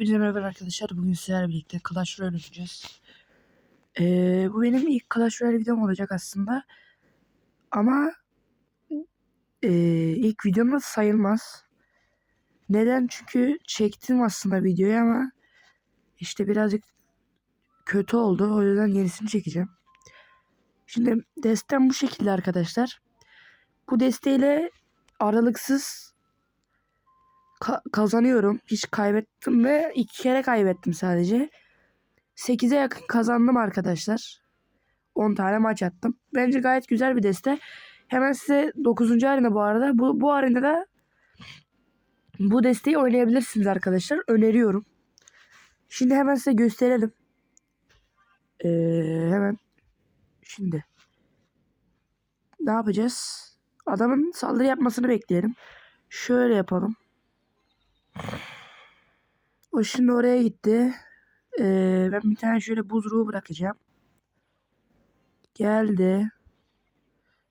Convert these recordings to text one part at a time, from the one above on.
Hepinize merhaba arkadaşlar. Bugün sizlerle birlikte Clash Royale oynayacağız. Ee, bu benim ilk Clash Royale videom olacak aslında. Ama ee, ilk videom da sayılmaz. Neden? Çünkü çektim aslında videoyu ama işte birazcık kötü oldu. O yüzden yenisini çekeceğim. Şimdi destem bu şekilde arkadaşlar. Bu desteğiyle aralıksız ka- kazanıyorum. Hiç kaybettim ve iki kere kaybettim sadece. 8'e yakın kazandım arkadaşlar. 10 tane maç attım. Bence gayet güzel bir deste. Hemen size 9. arena bu arada. Bu, bu arenada bu desteği oynayabilirsiniz arkadaşlar. Öneriyorum. Şimdi hemen size gösterelim. Ee, hemen şimdi ne yapacağız? Adamın saldırı yapmasını bekleyelim. Şöyle yapalım. O şimdi oraya gitti. Ee, ben bir tane şöyle buzruğu bırakacağım. Geldi.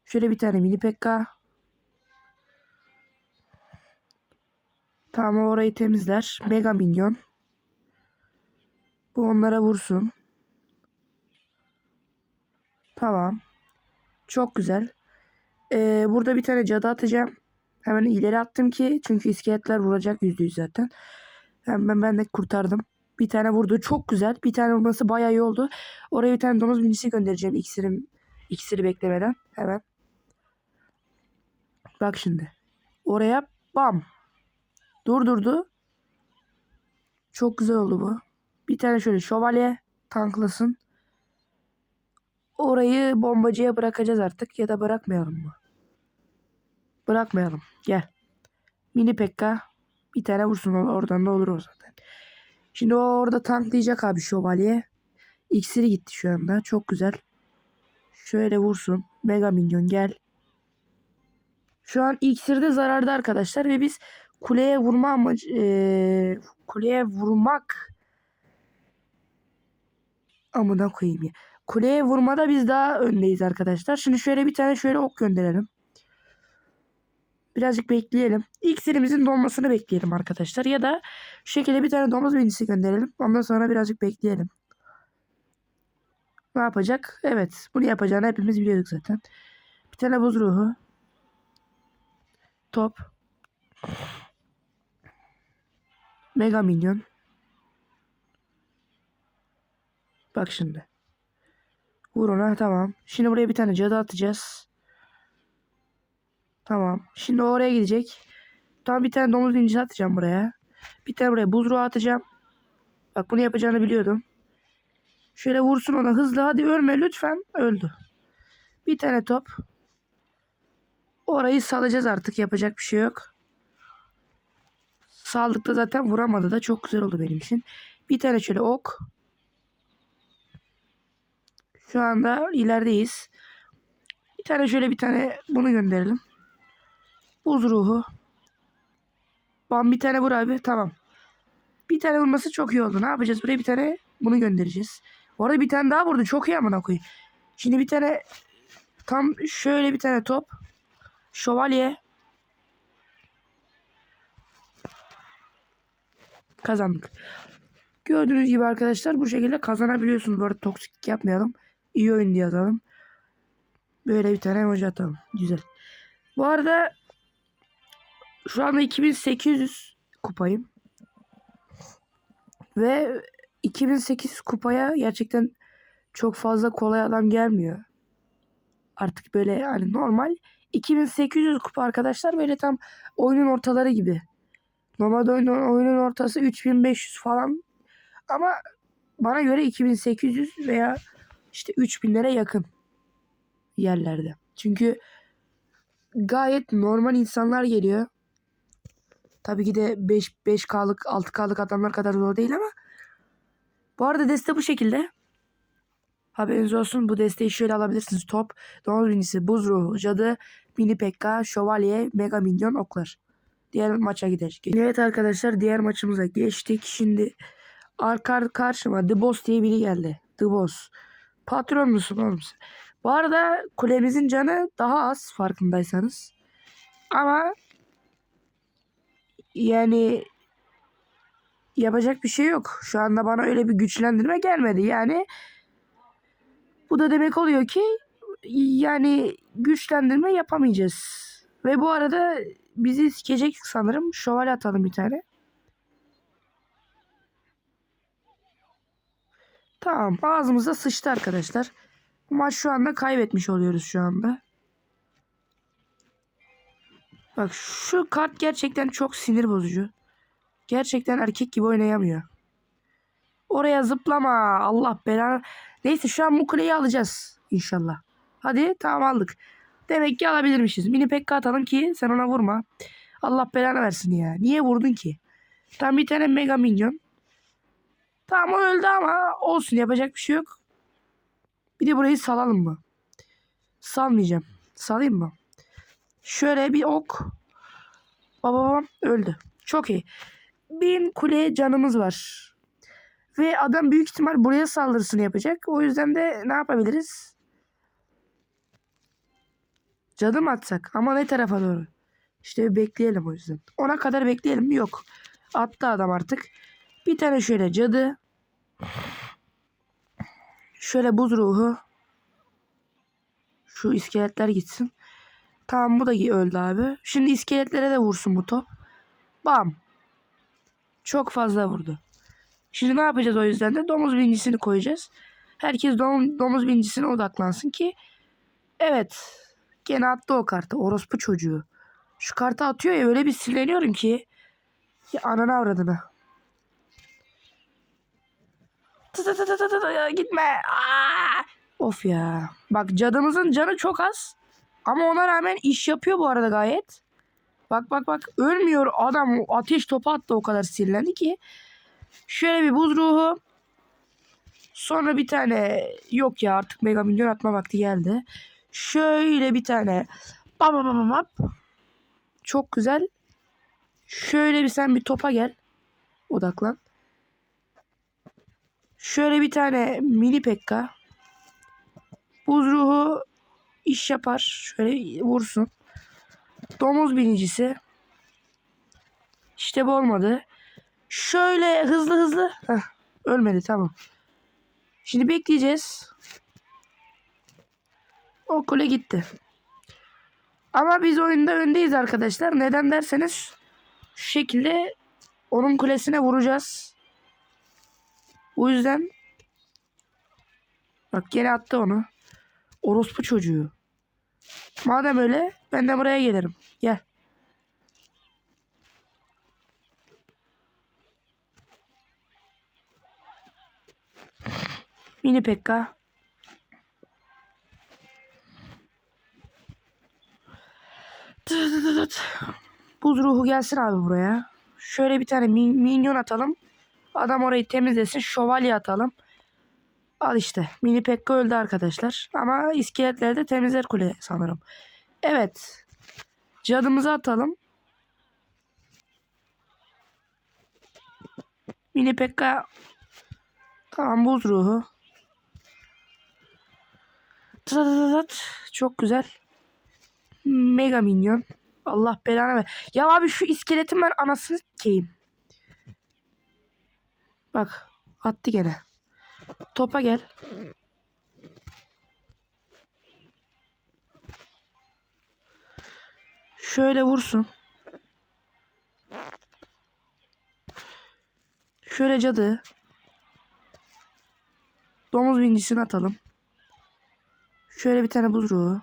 Şöyle bir tane mini pekka. Tamam orayı temizler. Mega minyon. Bu onlara vursun. Tamam. Çok güzel. Ee, burada bir tane cadı atacağım. Hemen ileri attım ki çünkü iskeletler vuracak yüzde yüz zaten. Hemen ben de kurtardım. Bir tane vurdu. Çok güzel. Bir tane vurması bayağı iyi oldu. Oraya bir tane domuz binicisi göndereceğim iksirim, iksiri beklemeden. Hemen. Bak şimdi. Oraya bam. Durdurdu. Çok güzel oldu bu. Bir tane şöyle şövalye tanklasın. Orayı bombacıya bırakacağız artık ya da bırakmayalım mı? Bırakmayalım. Gel. Mini Pekka bir tane vursun oradan da olur o zaten. Şimdi o orada tanklayacak abi şövalye. İksiri gitti şu anda. Çok güzel. Şöyle vursun. Mega minyon gel. Şu an iksirde zararda arkadaşlar ve biz kuleye vurma amacı ee, kuleye vurmak amına koyayım ya. Kuleye vurmada biz daha öndeyiz arkadaşlar. Şimdi şöyle bir tane şöyle ok gönderelim. Birazcık bekleyelim. İksirimizin donmasını bekleyelim arkadaşlar. Ya da şu şekilde bir tane domuz binicisi gönderelim. Ondan sonra birazcık bekleyelim. Ne yapacak? Evet. Bunu yapacağını hepimiz biliyorduk zaten. Bir tane buz ruhu. Top. Mega minyon. Bak şimdi. Vur ona tamam. Şimdi buraya bir tane cadı atacağız. Tamam. Şimdi oraya gidecek. Tam bir tane domuz binicisi atacağım buraya. Bir tane buraya buzruğu atacağım. Bak bunu yapacağını biliyordum. Şöyle vursun ona hızlı. Hadi ölme lütfen. Öldü. Bir tane top. Orayı salacağız artık. Yapacak bir şey yok. Saldıkta zaten vuramadı da çok güzel oldu benim için. Bir tane şöyle ok. Şu anda ilerideyiz. Bir tane şöyle bir tane bunu gönderelim. Buz ruhu. Bam bir tane vur abi. Tamam. Bir tane vurması çok iyi oldu. Ne yapacağız? Buraya bir tane bunu göndereceğiz. Bu arada bir tane daha vurdu. Çok iyi amına koyayım. Şimdi bir tane tam şöyle bir tane top. Şövalye. Kazandık. Gördüğünüz gibi arkadaşlar bu şekilde kazanabiliyorsunuz. Arada toksik yapmayalım. İyi oyun diye atalım. Böyle bir tane emoji atalım. Güzel. Bu arada şu anda 2800 kupayım. Ve 2008 kupaya gerçekten çok fazla kolay adam gelmiyor. Artık böyle hani normal 2800 kupa arkadaşlar böyle tam oyunun ortaları gibi. Normalde oyunun, oyunun ortası 3500 falan. Ama bana göre 2800 veya işte 3000'lere yakın yerlerde. Çünkü gayet normal insanlar geliyor. Tabii ki de 5 5K'lık 6K'lık adamlar kadar zor değil ama bu arada deste bu şekilde. Haberiniz olsun bu desteği şöyle alabilirsiniz. Top, domuz binicisi, buz ruhu, cadı, mini pekka, şövalye, mega minyon, oklar. Diğer maça gider. Evet arkadaşlar diğer maçımıza geçtik. Şimdi arka karşıma The Boss diye biri geldi. The Boss. Patron musun oğlum sen? Bu arada kulemizin canı daha az farkındaysanız. Ama yani yapacak bir şey yok. Şu anda bana öyle bir güçlendirme gelmedi. Yani bu da demek oluyor ki yani güçlendirme yapamayacağız. Ve bu arada bizi sikecek sanırım. Şövalye atalım bir tane. Tamam ağzımıza sıçtı arkadaşlar. Maç şu anda kaybetmiş oluyoruz şu anda. Bak şu kart gerçekten çok sinir bozucu. Gerçekten erkek gibi oynayamıyor. Oraya zıplama. Allah belanı. Neyse şu an bu alacağız inşallah. Hadi tamam aldık. Demek ki alabilirmişiz. Mini pekka atalım ki sen ona vurma. Allah belanı versin ya. Niye vurdun ki? Tam bir tane mega minyon. Tamam o öldü ama olsun yapacak bir şey yok. Bir de burayı salalım mı? Salmayacağım. Salayım mı? Şöyle bir ok. Baba babam öldü. Çok iyi. Bin kule canımız var. Ve adam büyük ihtimal buraya saldırısını yapacak. O yüzden de ne yapabiliriz? Cadı mı atsak? Ama ne tarafa doğru? İşte bir bekleyelim o yüzden. Ona kadar bekleyelim mi? Yok. Attı adam artık. Bir tane şöyle cadı. Şöyle buz ruhu. Şu iskeletler gitsin. Tamam bu da öldü abi. Şimdi iskeletlere de vursun bu top. Bam. Çok fazla vurdu. Şimdi ne yapacağız o yüzden de domuz bincisini koyacağız. Herkes dom, domuz bincisine odaklansın ki evet gene attı o kartı orospu çocuğu. Şu kartı atıyor ya öyle bir sinirleniyorum ki ya ananı avradını. Tı tı tı tı tı tı, gitme. Aa! Of ya. Bak cadımızın canı çok az. Ama ona rağmen iş yapıyor bu arada gayet. Bak bak bak ölmüyor adam ateş topu attı o kadar sinirlendi ki. Şöyle bir buz ruhu. Sonra bir tane yok ya artık mega milyon atma vakti geldi. Şöyle bir tane bam bam bam bam. Çok güzel. Şöyle bir sen bir topa gel. Odaklan. Şöyle bir tane mini pekka. Buz ruhu iş yapar. Şöyle vursun. Domuz binicisi. İşte bu olmadı. Şöyle hızlı hızlı. Heh, ölmedi tamam. Şimdi bekleyeceğiz. O kule gitti. Ama biz oyunda öndeyiz arkadaşlar. Neden derseniz şu şekilde onun kulesine vuracağız. O yüzden bak gene attı onu. Orospu çocuğu. Madem öyle ben de buraya gelirim. Gel. Mini Pekka. Buz ruhu gelsin abi buraya. Şöyle bir tane min- minyon atalım. Adam orayı temizlesin. Şövalye atalım. Al işte. Mini Pekka öldü arkadaşlar. Ama iskeletleri de temizler kule sanırım. Evet. Cadımızı atalım. Mini Pekka Tamam buz ruhu. Çok güzel. Mega minyon. Allah belanı ver. Ya abi şu iskeletin ben anasını keyim. Bak attı gene. Topa gel. Şöyle vursun. Şöyle cadı. Domuz bincisini atalım. Şöyle bir tane buz ruhu.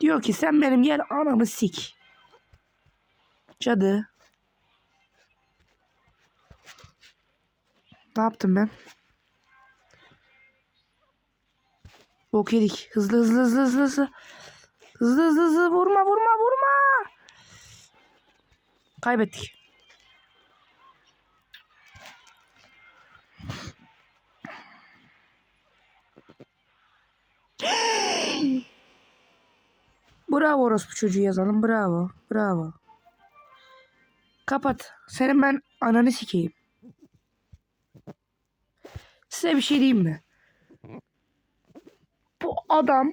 Diyor ki sen benim gel anamı sik. Cadı. Ne yaptım ben? Bok yedik. Hızlı hızlı hızlı hızlı hızlı. Hızlı hızlı hızlı vurma vurma vurma. Kaybettik. Bravo orospu çocuğu yazalım. Bravo. Bravo. Kapat. Senin ben ananı sikeyim. Size bir şey diyeyim mi? Bu adam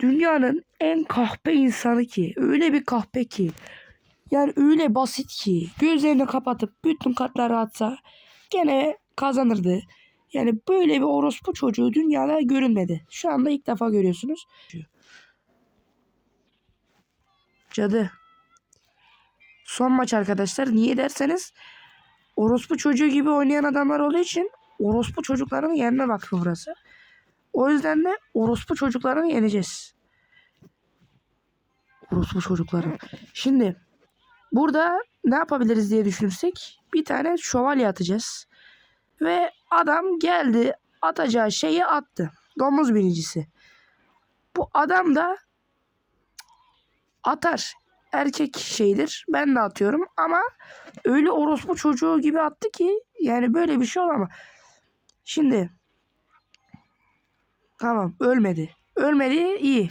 dünyanın en kahpe insanı ki. Öyle bir kahpe ki. Yani öyle basit ki gözlerini kapatıp bütün kartları atsa gene kazanırdı. Yani böyle bir orospu çocuğu dünyada görünmedi. Şu anda ilk defa görüyorsunuz. Cadı. Son maç arkadaşlar. Niye derseniz orospu çocuğu gibi oynayan adamlar olduğu için orospu çocuklarının yerine vakfı burası. O yüzden de orospu çocuklarını yeneceğiz. Orospu çocukları. Şimdi burada ne yapabiliriz diye düşünürsek bir tane şövalye atacağız. Ve adam geldi atacağı şeyi attı. Domuz birincisi. Bu adam da atar. Erkek şeydir. Ben de atıyorum ama öyle orospu çocuğu gibi attı ki yani böyle bir şey olamaz. Şimdi tamam ölmedi. Ölmedi iyi.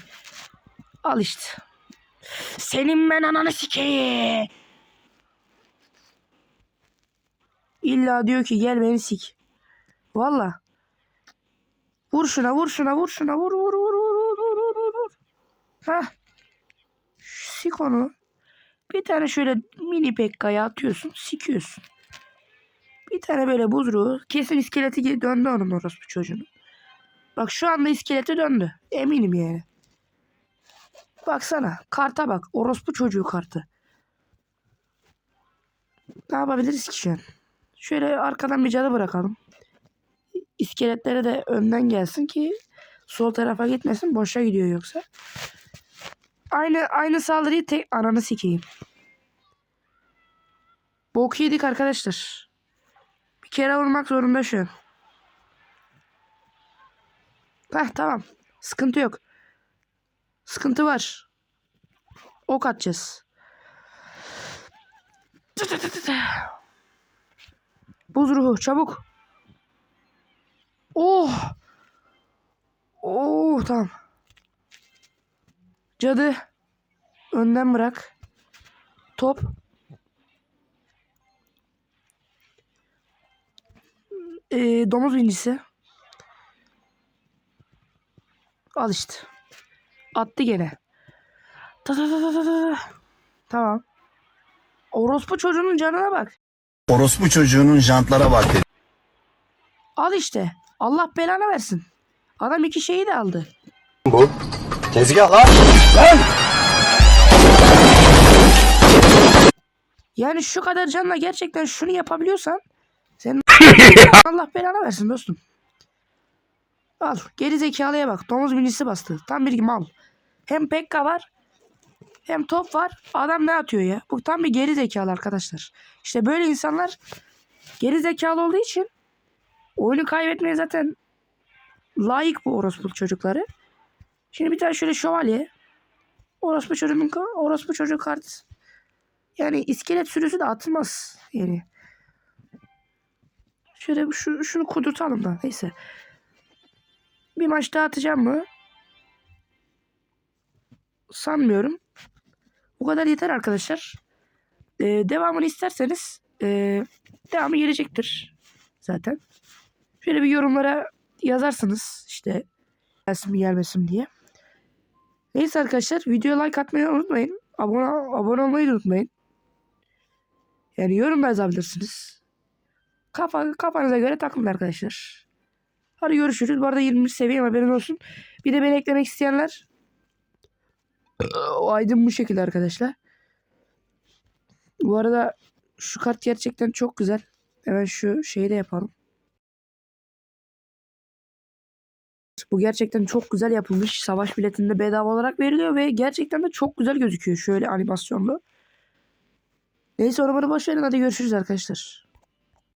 Al işte. Senin ben ananı sikeyim. İlla diyor ki gel beni sik. Valla. Vur şuna vur şuna vur şuna vur vur vur vur vur vur vur vur vur. Sik onu. Bir tane şöyle mini pekkaya atıyorsun sikiyorsun. Bir tane böyle buzruğu kesin iskeleti döndü onun orospu çocuğunun. Bak şu anda iskeleti döndü. Eminim yani. Baksana karta bak orospu çocuğu kartı. Ne yapabiliriz ki şu an? Şöyle arkadan bir cadı bırakalım. İskeletlere de önden gelsin ki sol tarafa gitmesin. Boşa gidiyor yoksa. Aynı aynı saldırıyı tek ananı sikeyim. Bok yedik arkadaşlar. Kere vurmak zorunda şu. Heh tamam. Sıkıntı yok. Sıkıntı var. Ok atacağız. Buz ruhu çabuk. Oh. Oh tamam. Cadı. Önden bırak. Top. Ee, domuz binicisi. Al işte. Attı gene. Ta ta ta ta ta ta. Tamam. Orospu çocuğunun canına bak. Orospu çocuğunun jantlara bak dedi. Al işte. Allah belanı versin. Adam iki şeyi de aldı. Bu. Tezgah lan. Yani şu kadar canla gerçekten şunu yapabiliyorsan senin Allah belanı versin dostum. Al geri zekalıya bak. Domuz binicisi bastı. Tam bir mal. Hem Pekka var hem top var. Adam ne atıyor ya? Bu tam bir geri zekalı arkadaşlar. İşte böyle insanlar geri zekalı olduğu için oyunu kaybetmeye zaten layık bu orospu çocukları. Şimdi bir tane şöyle şövalye. Orospu çocuğun orospu çocuk kartı. Yani iskelet sürüsü de atılmaz. Yani. Şöyle şu, şunu kudurtalım da. Neyse. Bir maç daha atacağım mı? Sanmıyorum. Bu kadar yeter arkadaşlar. Ee, devamını isterseniz ee, devamı gelecektir. Zaten. Şöyle bir yorumlara yazarsınız. işte gelsin mi gelmesin diye. Neyse arkadaşlar. Videoya like atmayı unutmayın. Abone, abone olmayı unutmayın. Yani yorum yazabilirsiniz. Kafa, kafanıza göre takılın arkadaşlar. Hadi görüşürüz. Bu arada 20 seviye haberin olsun. Bir de beni eklemek isteyenler o aydın bu şekilde arkadaşlar. Bu arada şu kart gerçekten çok güzel. Hemen şu şeyi de yapalım. Bu gerçekten çok güzel yapılmış. Savaş biletinde bedava olarak veriliyor ve gerçekten de çok güzel gözüküyor şöyle animasyonlu. Neyse onu bana boş verin hadi görüşürüz arkadaşlar.